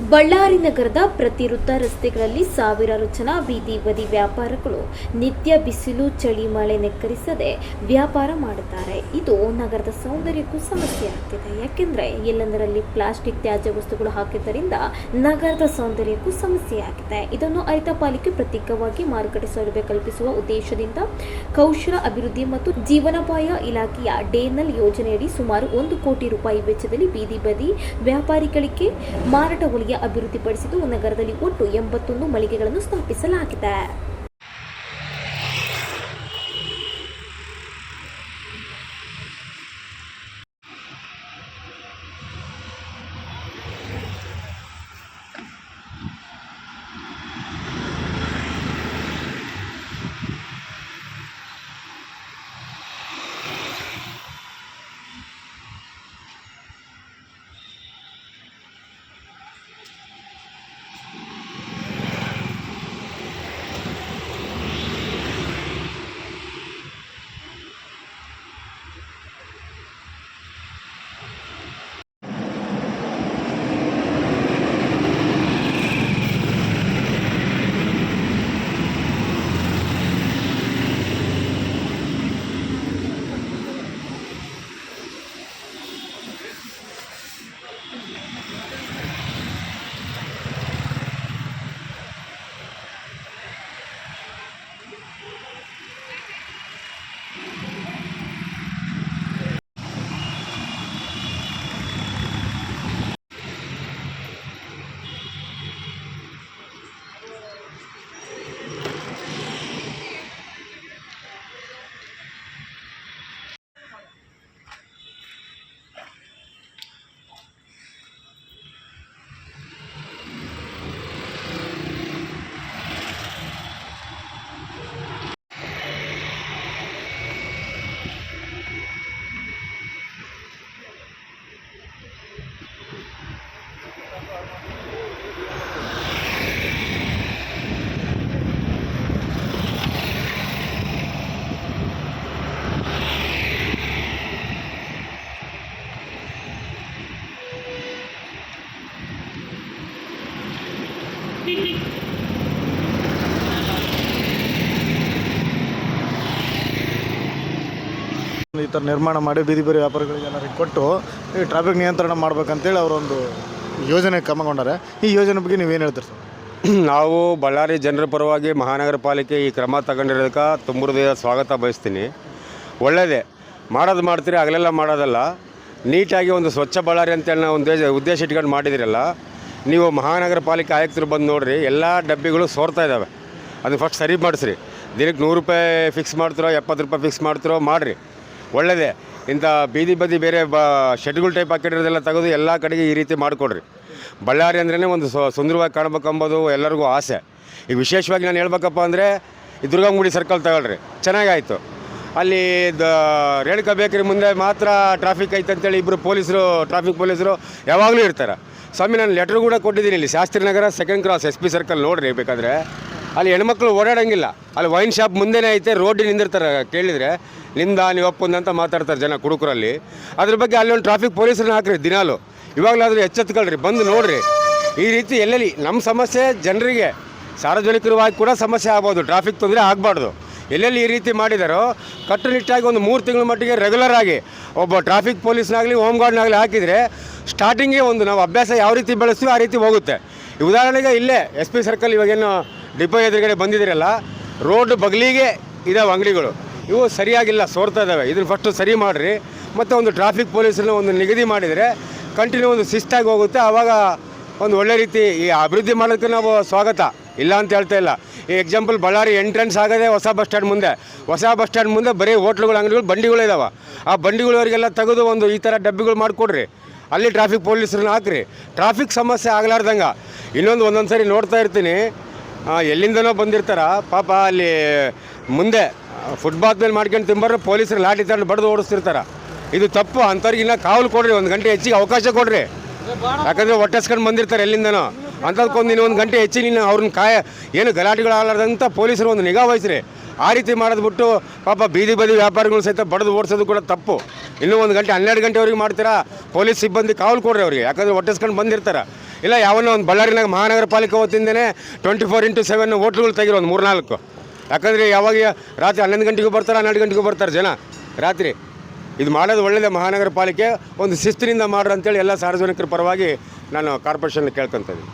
ಬಳ್ಳಾರಿ ನಗರದ ಪ್ರತಿ ವೃತ್ತ ರಸ್ತೆಗಳಲ್ಲಿ ಸಾವಿರಾರು ಜನ ಬೀದಿ ಬದಿ ವ್ಯಾಪಾರಗಳು ನಿತ್ಯ ಬಿಸಿಲು, ಚಳಿ, ಮಳೆ ನೆಕ್ಕರಿಸದೆ ವ್ಯಾಪಾರ ಮಾಡುತ್ತಾರೆ. ಇದು ನಗರದ ಸೌಂದರ್ಯಕ್ಕೂ ಸಮಸ್ಯೆ ಆಗ್ತಿದೆ. ಯಾಕೆಂದರೆ ಎಲ್ಲೆಂದರಲ್ಲಿ ಪ್ಲಾಸ್ಟಿಕ್ ತ್ಯಾಜ್ಯ ವಸ್ತುಗಳು ಹಾಕಿದ್ದರಿಂದ ನಗರದ ಸೌಂದರ್ಯಕ್ಕೂ ಸಮಸ್ಯೆ ಆಗಿದೆ. ಇದನ್ನು ಅರಿತ ಪಾಲಿಕೆ ಪ್ರತ್ಯೇಕವಾಗಿ ಮಾರುಕಟ್ಟೆ ಸೌಲಭ್ಯ ಕಲ್ಪಿಸುವ ಉದ್ದೇಶದಿಂದ ಕೌಶಲ ಅಭಿವೃದ್ಧಿ ಮತ್ತು ಜೀವನೋಪಾಯ ಇಲಾಖೆಯ ಡೇನಲ್ ಯೋಜನೆಯಡಿ ಸುಮಾರು ಒಂದು ಕೋಟಿ ರೂಪಾಯಿ ವೆಚ್ಚದಲ್ಲಿ ಬೀದಿ ಬದಿ ವ್ಯಾಪಾರಿಗಳಿಗೆ ಮಾರಾಟ ಅಭಿವೃದ್ಧಿಪಡಿಸಿದ್ದು ನಗರದಲ್ಲಿ ಒಟ್ಟು ಎಂಬತ್ತೊಂದು ಮಳಿಗೆಗಳನ್ನು ಸ್ಥಾಪಿಸಲಾಗಿದೆ. ಈ ಥರ ನಿರ್ಮಾಣ ಮಾಡಿ ಬೀದಿ ಬೀದಿ ವ್ಯಾಪಾರಿಗಳಿಗೆಲ್ಲರಿಗೆ ಕೊಟ್ಟು ಈ ಟ್ರಾಫಿಕ್ ನಿಯಂತ್ರಣ ಮಾಡ್ಬೇಕಂತೇಳಿ ಅವರೊಂದು ಯೋಜನೆ ಕ್ರಮಗೊಂಡಾರೆ. ಈ ಯೋಜನೆ ಬಗ್ಗೆ ನೀವೇನು ಹೇಳ್ತೀರಿ ಸರ್? ನಾವು ಬಳ್ಳಾರಿ ಜನರ ಪರವಾಗಿ ಮಹಾನಗರ ಪಾಲಿಕೆ ಈ ಕ್ರಮ ತಗೊಂಡಿರೋದಕ್ಕೆ ತುಂಬ ಸ್ವಾಗತ ಬಯಸ್ತೀನಿ. ಒಳ್ಳೆಯದೇ ಮಾಡೋದು ಮಾಡ್ತೀರಿ, ಆಗಲೆಲ್ಲ ಮಾಡೋದಲ್ಲ. ನೀಟಾಗಿ ಒಂದು ಸ್ವಚ್ಛ ಬಳ್ಳಾರಿ ಅಂತೇಳಿ ನಾವು ಉದ್ದೇಶ ಉದ್ದೇಶ ಇಟ್ಕೊಂಡು ಮಾಡಿದಿರಲ್ಲ. ನೀವು ಮಹಾನಗರ ಪಾಲಿಕೆ ಆಯುಕ್ತರು ಬಂದು ನೋಡಿರಿ, ಎಲ್ಲ ಡಬ್ಬಿಗಳು ಸೋರ್ತಾ ಇದ್ದಾವೆ ಅದನ್ನು ಫಸ್ಟ್ ಸರಿ ಮಾಡಿಸ್ರಿ. ದಿನಕ್ಕೆ ನೂರು ರೂಪಾಯಿ ಫಿಕ್ಸ್ ಮಾಡ್ತಿರೋ, ಎಪ್ಪತ್ತು ರೂಪಾಯಿ ಫಿಕ್ಸ್ ಮಾಡ್ತಿರೋ, ಮಾಡಿರಿ. ಒಳ್ಳೆಯದೇ ಇಂಥ ಬೀದಿ ಬದಿ ಬೇರೆ ಬ ಶೆಡ್ಗಳು ಟೈಪ್ ಹಾಕಿರೋದೆಲ್ಲ ತೆಗೆದು ಎಲ್ಲ ಕಡೆಗೆ ಈ ರೀತಿ ಮಾಡಿಕೊಡ್ರಿ. ಬಳ್ಳಾರಿ ಅಂದ್ರೇ ಒಂದು ಸುಂದರವಾಗಿ ಸುಂದರವಾಗಿ ಕಾಣ್ಬೇಕಂಬೋದು ಎಲ್ಲರಿಗೂ ಆಸೆ. ಈಗ ವಿಶೇಷವಾಗಿ ನಾನು ಹೇಳ್ಬೇಕಪ್ಪ ಅಂದರೆ, ಈ ದುರ್ಗಂಗುಡಿ ಸರ್ಕಲ್ ತಗೊಳ್ರಿ. ಚೆನ್ನಾಗಾಯಿತು. ಅಲ್ಲಿ ದ, ರೇಣುಕಾ ಬೇಕ್ರಿ ಮುಂದೆ ಮಾತ್ರ ಟ್ರಾಫಿಕ್ ಐತೆ ಅಂತೇಳಿ ಇಬ್ಬರು ಪೊಲೀಸರು ಟ್ರಾಫಿಕ್ ಪೊಲೀಸರು ಯಾವಾಗಲೂ ಇರ್ತಾರೆ. ಸ್ವಾಮಿ, ನಾನು ಲೆಟ್ರ್ ಕೂಡ ಕೊಟ್ಟಿದ್ದೀನಿ ಇಲ್ಲಿ. Shastri Nagar second cross S P circle ನೋಡ್ರಿ ಬೇಕಾದ್ರೆ. ಅಲ್ಲಿ ಹೆಣ್ಮಕ್ಳು ಓಡಾಡಂಗಿಲ್ಲ. ಅಲ್ಲಿ ವೈನ್ ಶಾಪ್ ಮುಂದೆನೇ ಐತೆ ರೋಡ್ ನಿಂದಿರ್ತಾರೆ, ಕೇಳಿದರೆ. ನಿಂದ, ನೀವು ಒಪ್ಪಂದ ಅಂತ ಮಾತಾಡ್ತಾರೆ ಜನ ಕುಡುಕರಲ್ಲಿ. ಅದ್ರ ಬಗ್ಗೆ ಅಲ್ಲಿ ಒಂದು ಟ್ರಾಫಿಕ್ ಪೊಲೀಸರನ್ನ ಹಾಕ್ರಿ, ದಿನಾಲು. ಇವಾಗಲಾದರೂ ಎಚ್ಚೆತ್ಕೊಳ್ರಿ, ಬಂದು ನೋಡ್ರಿ. ಈ ರೀತಿ ಎಲ್ಲೆಲ್ಲಿ ನಮ್ಮ ಸಮಸ್ಯೆ ಜನರಿಗೆ. ಸಾರ್ವಜನಿಕರವಾಗಿ ಕೂಡ ಸಮಸ್ಯೆ ಆಗ್ಬೋದು ಟ್ರಾಫಿಕ್ ತೊಂದರೆ ಆಗಬಾರ್ದು. ಎಲ್ಲೆಲ್ಲಿ ಈ ರೀತಿ ಮಾಡಿದಾರೋ ಕಟ್ಟುನಿಟ್ಟಾಗಿ ಒಂದು ಮೂರು ತಿಂಗಳ ಮಟ್ಟಿಗೆ ರೆಗ್ಯುಲರ್ ಆಗಿ ಒಬ್ಬ ಟ್ರಾಫಿಕ್ ಪೊಲೀಸ್ನಾಗಲಿ ಹೋಮ್ ಗಾರ್ಡ್ನಾಗಲಿ ಹಾಕಿದರೆ ಸ್ಟಾರ್ಟಿಂಗೇ ಒಂದು ನಾವು ಅಭ್ಯಾಸ ಯಾವ ರೀತಿ ಬೆಳೆಸ್ತೀವಿ ಆ ರೀತಿ ಹೋಗುತ್ತೆ. ಉದಾಹರಣೆಗೆ ಇಲ್ಲೇ ಎಸ್ ಪಿ ಸರ್ಕಲ್ ಇವಾಗೇನು ಡಿಪೋ ಎದುರುಗಡೆ ಬಂದಿದ್ದೀರಲ್ಲ ರೋಡ್ ಬಗಲಿಗೆ ಇದಾವೆ ಅಂಗಡಿಗಳು. ಇವು ಸರಿಯಾಗಿಲ್ಲ, ಸೋರ್ತಾ ಇದ್ದಾವೆ ಇದನ್ನು ಫಸ್ಟು ಸರಿ ಮಾಡಿರಿ. ಮತ್ತು ಒಂದು ಟ್ರಾಫಿಕ್ ಪೊಲೀಸನ್ನು ಒಂದು ನಿಗದಿ ಮಾಡಿದರೆ ಕಂಟಿನ್ಯೂ ಒಂದು ಶಿಸ್ತಾಗಿ ಹೋಗುತ್ತೆ. ಆವಾಗ ಒಂದು ಒಳ್ಳೆ ರೀತಿ ಈ ಅಭಿವೃದ್ಧಿ ಮಾಡೋದಕ್ಕೆ ನಾವು ಸ್ವಾಗತ. ಇಲ್ಲ ಅಂತ ಹೇಳ್ತಾ ಇಲ್ಲ. ಈ ಎಕ್ಸಾಂಪಲ್ ಬಳ್ಳಾರಿ ಎಂಟ್ರೆನ್ಸ್ ಆಗೋದೇ ಹೊಸ ಬಸ್ ಸ್ಟ್ಯಾಂಡ್ ಮುಂದೆ. ಹೊಸ ಬಸ್ ಸ್ಟ್ಯಾಂಡ್ ಮುಂದೆ ಬರೀ ಹೋಟ್ಲುಗಳು ಅಂಗಡಿಗಳು, ಬಂಡಿಗಳು ಇದಾವೆ. ಆ ಬಂಡಿಗಳವರಿಗೆಲ್ಲ ತೆಗೆದು ಒಂದು ಈ ಥರ ಡಬ್ಬಿಗಳು ಮಾಡಿಕೊಡ್ರಿ. ಅಲ್ಲಿ ಟ್ರಾಫಿಕ್ ಪೊಲೀಸರನ್ನ ಹಾಕ್ರಿ. ಟ್ರಾಫಿಕ್ ಸಮಸ್ಯೆ ಆಗಲಾರ್ದಂಗೆ. ಇನ್ನೊಂದು ಒಂದೊಂದು ಸರಿ ನೋಡ್ತಾ ಇರ್ತೀನಿ. ಎಲ್ಲಿಂದನೋ ಬಂದಿರ್ತಾರ. ಪಾಪ ಅಲ್ಲಿ ಮುಂದೆ ಫುಟ್ಪಾತ್ ಮೇಲೆ ಮಾಡ್ಕೊಂಡು ತಿಂಬರು ಪೊಲೀಸರು ಲಾಠಿ ತಗೊಂಡು ಬಡ್ದು ಓಡಿಸ್ತಿರ್ತಾರೆ. ಇದು ತಪ್ಪು. ಅಂಥವ್ರಿಗೆ ಇನ್ನೂ ಕಾವಲು ಕೊಡ್ರಿ. ಒಂದು ಗಂಟೆ ಹೆಚ್ಚಿಗೆ ಅವಕಾಶ ಕೊಡ್ರಿ. ಯಾಕಂದರೆ ಹೊಟ್ಟೆಸ್ಕೊಂಡು ಬಂದಿರ್ತಾರೆ ಎಲ್ಲಿಂದನೋ. ಅಂಥದ್ಕೊಂದು ಇನ್ನೊಂದು ಗಂಟೆ ಹೆಚ್ಚಿ ನೀನು ಅವ್ರನ್ನ ಕಾಯ ಏನು ಗಲಾಟೆಗಳಾಗಲಾರ್ದಂಥ ಪೊಲೀಸರು ಒಂದು ನಿಗಾ ವಹಿಸ್ರಿ. ಆ ರೀತಿ ಮಾಡಿದ್ಬಿಟ್ಟು ಪಾಪ ಬೀದಿ ಬದಿ ವ್ಯಾಪಾರಿಗಳು ಸಹಿತ ಬಡದು ಓಡಿಸೋದು ಕೂಡ ತಪ್ಪು. ಇನ್ನೂ ಒಂದು ಗಂಟೆ ಹನ್ನೆರಡು ಗಂಟೆವರೆಗೆ ಮಾಡ್ತೀರಾ? ಪೊಲೀಸ್ ಸಿಬ್ಬಂದಿ ಕಾವಲು ಕೊಡ್ರಿ ಅವರಿಗೆ. ಯಾಕಂದ್ರೆ ಒಟ್ಟಿಸ್ಕೊಂಡು ಬಂದಿರ್ತಾರೆ. ಇಲ್ಲ ಯಾವನ್ನೋ ಒಂದು ಬಳ್ಳಾರಿನಾಗ ಮಹಾನಗರ ಪಾಲಿಕೆ ವತಿಯಿಂದನೇ ಟ್ವೆಂಟಿ ಫೋರ್ ಇಂಟು ಸೆವೆನ್ ಹೋಟ್ಲುಗಳು ತೆಗಿರೋ ಒಂದು ಮೂರ್ನಾಲ್ಕು. ಯಾಕಂದರೆ ಯಾವಾಗ ರಾತ್ರಿ ಹನ್ನೊಂದು ಗಂಟೆಗೂ ಬರ್ತಾರೆ, ಹನ್ನೆರಡು ಗಂಟೆಗೂ ಬರ್ತಾರೆ ಜನ. ರಾತ್ರಿ. ಇದು ಮಾಡೋದು ಒಳ್ಳೆಯದೇ ಮಹಾನಗರ ಪಾಲಿಕೆ ಒಂದು ಶಿಸ್ತಿನಿಂದ ಮಾಡ್ರಿ ಅಂತೇಳಿ ಎಲ್ಲ ಸಾರ್ವಜನಿಕರ ಪರವಾಗಿ ನಾನು ಕಾರ್ಪೊರೇಷನ್ ಕೇಳ್ಕೊತೀನಿ